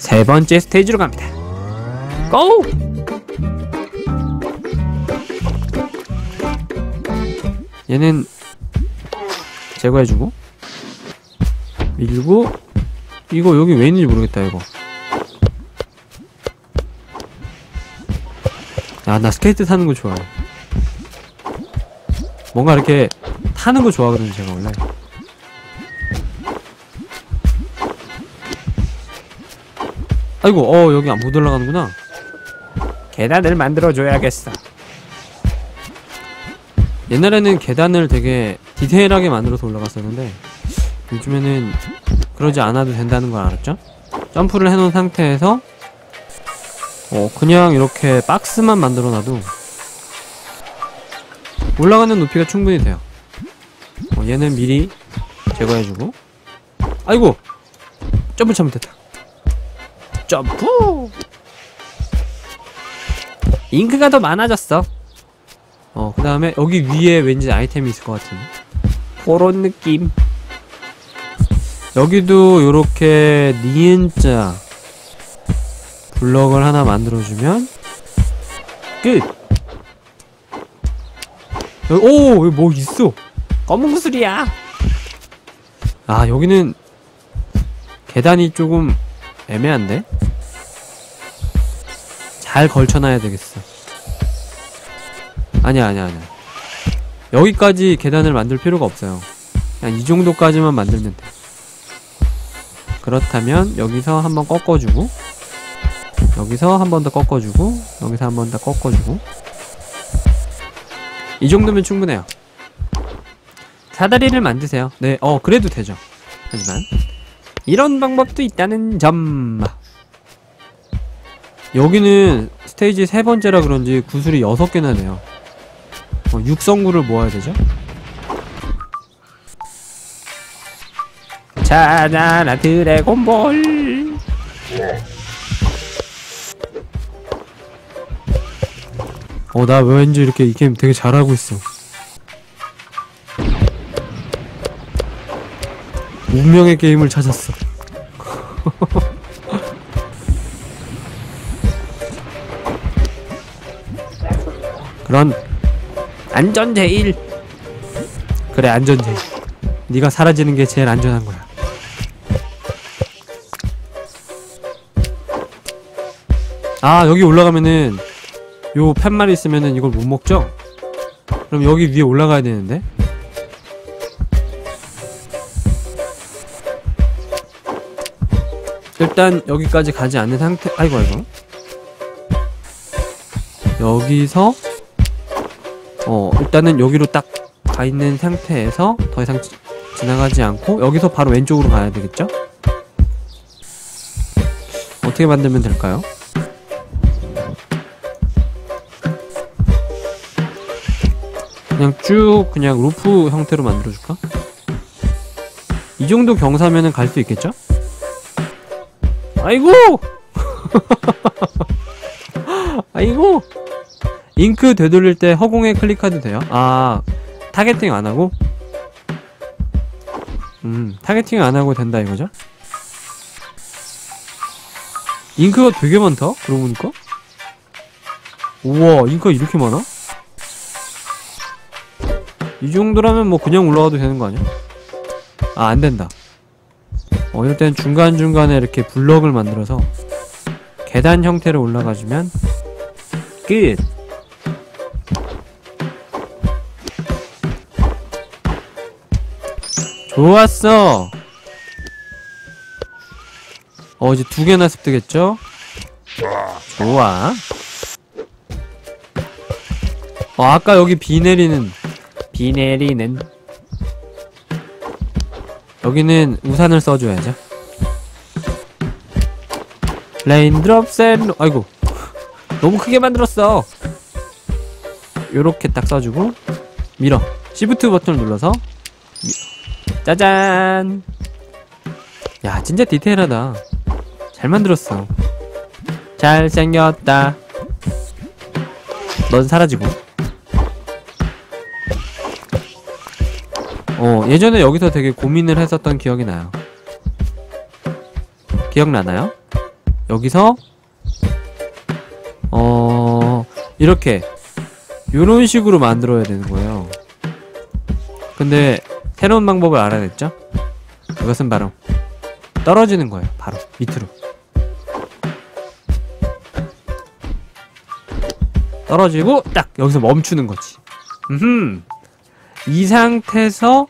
세 번째 스테이지로 갑니다. 고! 얘는 제거해주고 밀고 이거 여기 왜 있는지 모르겠다 이거 야나 스케이트 타는 거 좋아해 뭔가 이렇게 타는 거 좋아하거든요 제가 원래 아이고 어 여기 안못 올라가는구나. 계단을 만들어줘야겠어. 옛날에는 계단을 되게 디테일하게 만들어서 올라갔었는데 요즘에는 그러지 않아도 된다는 걸 알았죠? 점프를 해놓은 상태에서 어 그냥 이렇게 박스만 만들어놔도 올라가는 높이가 충분히 돼요. 어, 얘는 미리 제거해주고. 아이고! 점프 잘못했다 점프 잉크가 더 많아졌어 어, 그 다음에 여기 위에 왠지 아이템이 있을 것 같은 그런 느낌 여기도 요렇게 니은자 블럭을 하나 만들어주면 끝! 오! 여기 뭐 있어! 검은 구슬이야! 아 여기는 계단이 조금 애매한데? 잘 걸쳐놔야 되겠어. 아니야 아니야 아니야. 여기까지 계단을 만들 필요가 없어요. 그냥 이 정도까지만 만들면 돼. 그렇다면 여기서 한번 꺾어주고 여기서 한 번 더 꺾어주고 여기서 한 번 더 꺾어주고. 이 정도면 충분해요. 사다리를 만드세요. 네어 그래도 되죠. 하지만 이런 방법도 있다는 점 여기는 스테이지 세 번째라 그런지 구슬이 여섯 개나 돼요 어, 육성구를 모아야 되죠? 찾아라 드래곤볼 어, 나 왠지 이렇게 이 게임 되게 잘하고 있어. 운명의 게임을 찾았어. 그런 안전 제일. 그래 안전 제일. 네가 사라지는 게 제일 안전한 거야. 아 여기 올라가면은 요 팻말 있으면은 이걸 못 먹죠? 그럼 여기 위에 올라가야 되는데 일단 여기까지 가지 않는 상태 아이고 아이고 여기서 어 일단은 여기로 딱 가 있는 상태에서 더 이상 지, 지나가지 않고 여기서 바로 왼쪽으로 가야 되겠죠? 어떻게 만들면 될까요? 그냥 쭉 그냥 루프 형태로 만들어줄까? 이 정도 경사면은 갈 수 있겠죠? 아이고! 아이고! 잉크 되돌릴 때 허공에 클릭해도 돼요? 아, 타겟팅 안 하고? 음, 타겟팅 안 하고 된다 이거죠? 잉크가 되게 많다? 그러고 보니까? 우와, 잉크가 이렇게 많아? 이 정도라면 뭐 그냥 올라가도 되는 거 아니야? 아, 안 된다. 어, 이럴 땐 중간중간에 이렇게 블럭을 만들어서 계단 형태로 올라가주면 끝! 좋았어! 어, 이제 두 개나 습득했죠? 좋아. 어, 아까 여기 비 내리는, 비 내리는. 여기는 우산을 써줘야죠. 레인드롭 앤 아이고 너무 크게 만들었어 요렇게 딱 써주고 밀어 시프트 버튼을 눌러서 미... 짜잔. 야 진짜 디테일하다. 잘 만들었어. 잘생겼다. 넌 사라지고. 어 예전에 여기서 되게 고민을 했었던 기억이 나요. 기억나나요? 여기서? 어 이렇게 요런 식으로 만들어야 되는 거예요. 근데 새로운 방법을 알아냈죠? 그것은 바로 떨어지는 거예요 바로 밑으로. 떨어지고 딱 여기서 멈추는 거지. 음흠. 이 상태에서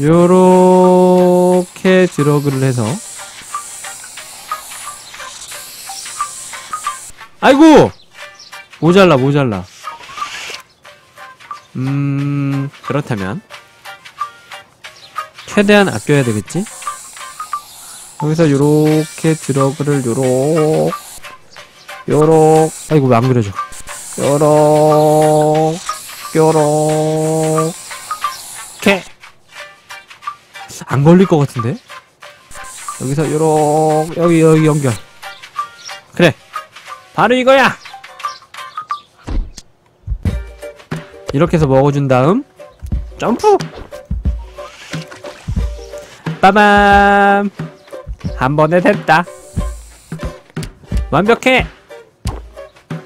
요렇게 드러그를 해서. 아이고! 모자라 모자라. 음... 그렇다면 최대한 아껴야 되겠지? 여기서 요렇게 드러그를 요렇 요렇 아이고 왜 안 그려져? 요렇 요렇 게. 안 걸릴 것 같은데? 여기서 요렇 여기 여기 연결. 그래. 바로 이거야! 이렇게 해서 먹어준 다음 점프 빠밤. 한 번에 됐다. 완벽해.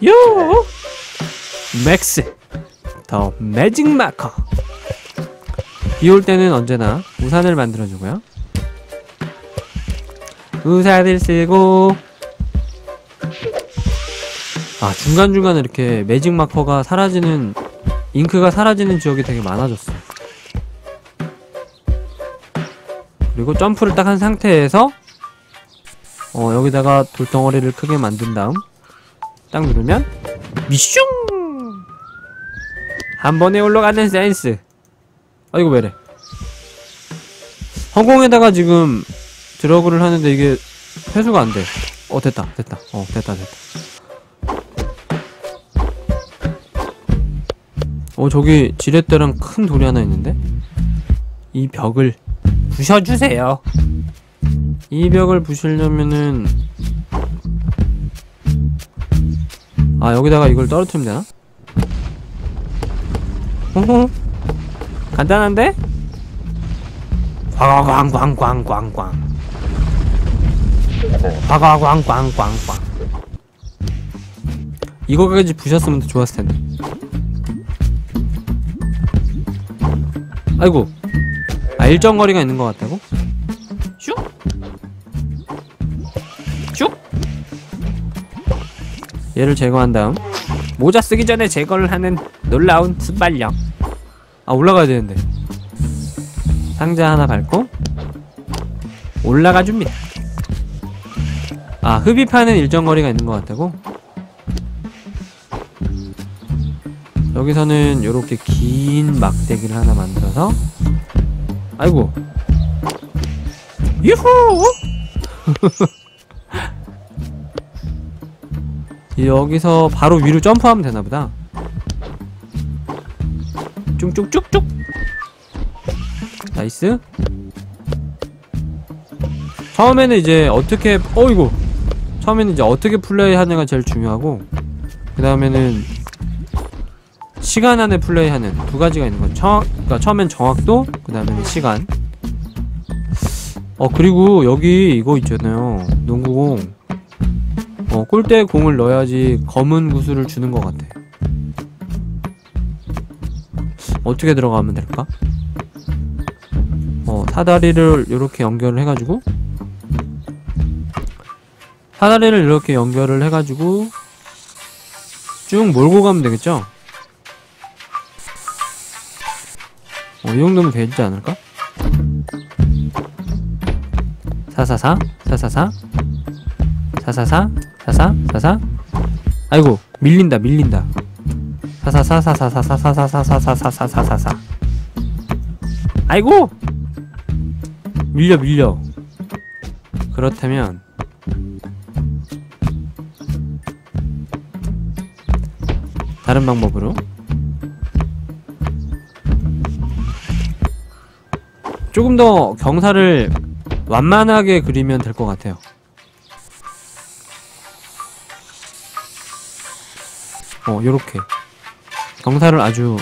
요! 맥스. 더 매직 마커. 비 올 때는 언제나 우산을 만들어주고요. 우산을 쓰고. 아 중간중간에 이렇게 매직 마커가 사라지는 잉크가 사라지는 지역이 되게 많아졌어 그리고 점프를 딱 한 상태에서 어 여기다가 돌덩어리를 크게 만든 다음 딱 누르면 미슝! 한 번에 올라가는 센스. 아이고 왜래. 허공에다가 지금 드러그를 하는데 이게 회수가 안돼. 어 됐다 됐다. 어 됐다 됐다. 어 저기 지렛대랑 큰 돌이 하나 있는데? 이 벽을 부셔주세요. 이 벽을 부시려면은 아 여기다가 이걸 떨어뜨리면 되나? 호호 간단한데? 광광광광광광 광광광광광광 이거까지 부셨으면 더 좋았을 텐데. 아이고 아 일정 거리가 있는 것 같다고? 슉? 슉? 얘를 제거한 다음 모자 쓰기 전에 제거를 하는 놀라운 순발력 아 올라가야 되는데 상자 하나 밟고 올라가 줍니다 아 흡입하는 일정 거리가 있는 것 같다고? 여기서는 요렇게 긴 막대기를 하나 만들어서 아이고. 유후 여기서 바로 위로 점프하면 되나보다. 쭉쭉쭉쭉. 나이스. 처음에는 이제 어떻게 어이구. 처음에는 이제 어떻게 플레이하느냐가 제일 중요하고 그 다음에는 시간 안에 플레이하는 두 가지가 있는 거죠. 청, 그러니까 처음엔 정확도, 그 다음에는 시간. 어 그리고 여기 이거 있잖아요. 농구공. 어 골대에 공을 넣어야지 검은 구슬을 주는 것 같아. 어떻게 들어가면 될까? 어 사다리를 이렇게 연결을 해가지고 사다리를 이렇게 연결을 해가지고 쭉 몰고 가면 되겠죠? 이 정도면 되지 않을까? 사사사사사사사사사사사사사. 아이고 밀린다 밀린다. 사사사사사사사사사사사사사사사사 아이고! 밀려 밀려. 그렇다면 다른 방법으로 조금 더 경사를 완만하게 그리면 될 것 같아요. 어, 요렇게. 경사를 아주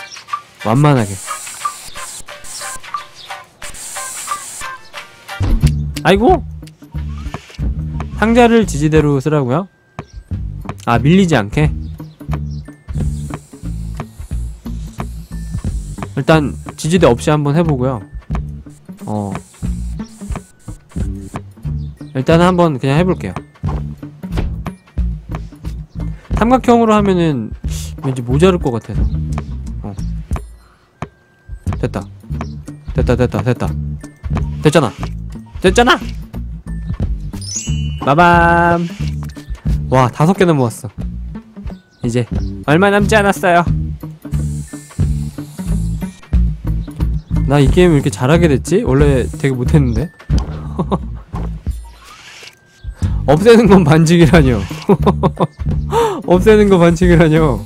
완만하게. 아이고! 상자를 지지대로 쓰라고요? 아 밀리지 않게? 일단 지지대 없이 한번 해보고요 일단 한번 그냥 해볼게요. 삼각형으로 하면은 왠지 모자랄 것 같아서. 어. 됐다. 됐다 됐다 됐다. 됐잖아. 됐잖아! 마밤! 와 다섯 개나 모았어. 이제 얼마 남지 않았어요. 나 이 게임 왜 이렇게 잘하게 됐지? 원래 되게 못했는데 없애는 건 반칙이라뇨. 없애는 거 반칙이라뇨.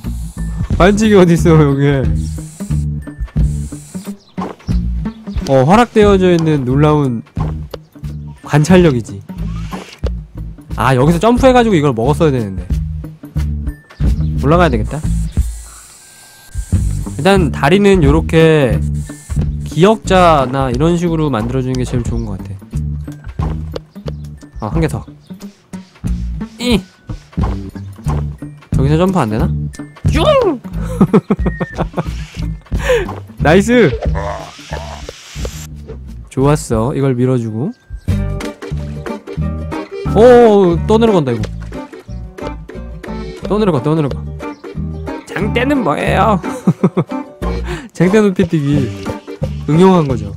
반칙이 어딨어 여기에 어 허락되어져 있는 놀라운 관찰력이지. 아 여기서 점프해가지고 이걸 먹었어야 되는데. 올라가야 되겠다. 일단 다리는 요렇게 기역자나 이런 식으로 만들어주는 게 제일 좋은 것 같아. 아한개 더 여기서 점프 안 되나? 슝! 나이스! 좋았어. 이걸 밀어주고. 오, 또 내려간다, 이거. 또 내려가, 또 내려가. 장대는 뭐예요? 장대 높이 뛰기. 응용한 거죠.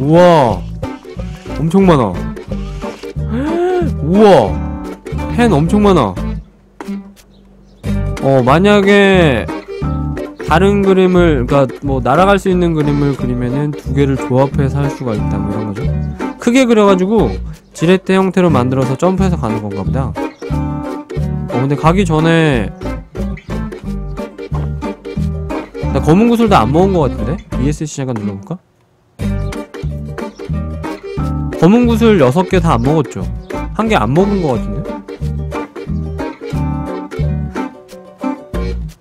우와. 엄청 많아. 우와. 펜 엄청 많아. 어, 만약에 다른 그림을 그러니까 뭐 날아갈 수 있는 그림을 그리면은 두 개를 조합해서 할 수가 있다 뭐 이런 거죠. 크게 그려가지고 지렛대 형태로 만들어서 점프해서 가는 건가 보다. 어 근데 가기 전에 나 검은 구슬 다 안 먹은 것 같은데? ESC 잠깐 눌러볼까? 검은 구슬 6개 다 안 먹었죠? 한 개 안 먹은 것 같은데?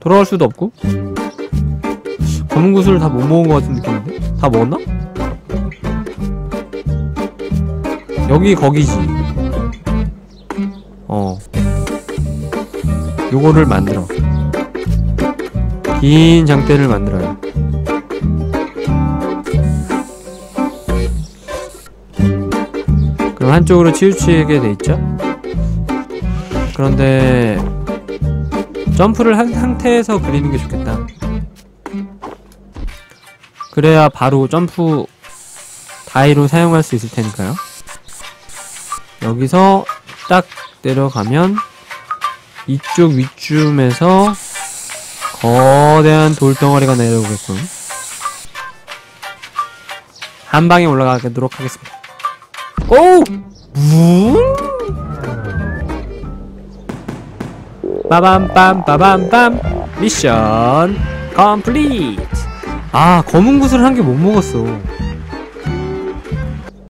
돌아갈 수도 없고 검은 구슬을 다못 먹은 것 같은 느낌인데? 다 먹었나? 여기 거기지 어 요거를 만들어 긴 장대를 만들어요 그럼 한쪽으로 치우치게 돼 있죠? 그런데 점프를 한 상태에서 그리는 게 좋겠다 그래야 바로 점프 다이로 사용할 수 있을 테니까요. 여기서 딱 내려가면 이쪽 윗줌에서 거대한 돌덩어리가 내려오겠군. 한 방에 올라가도록 하겠습니다. 오! 무! 빠밤빰 빠밤빰. 미션 컴플리트. 아 검은 구슬을 한개 못 먹었어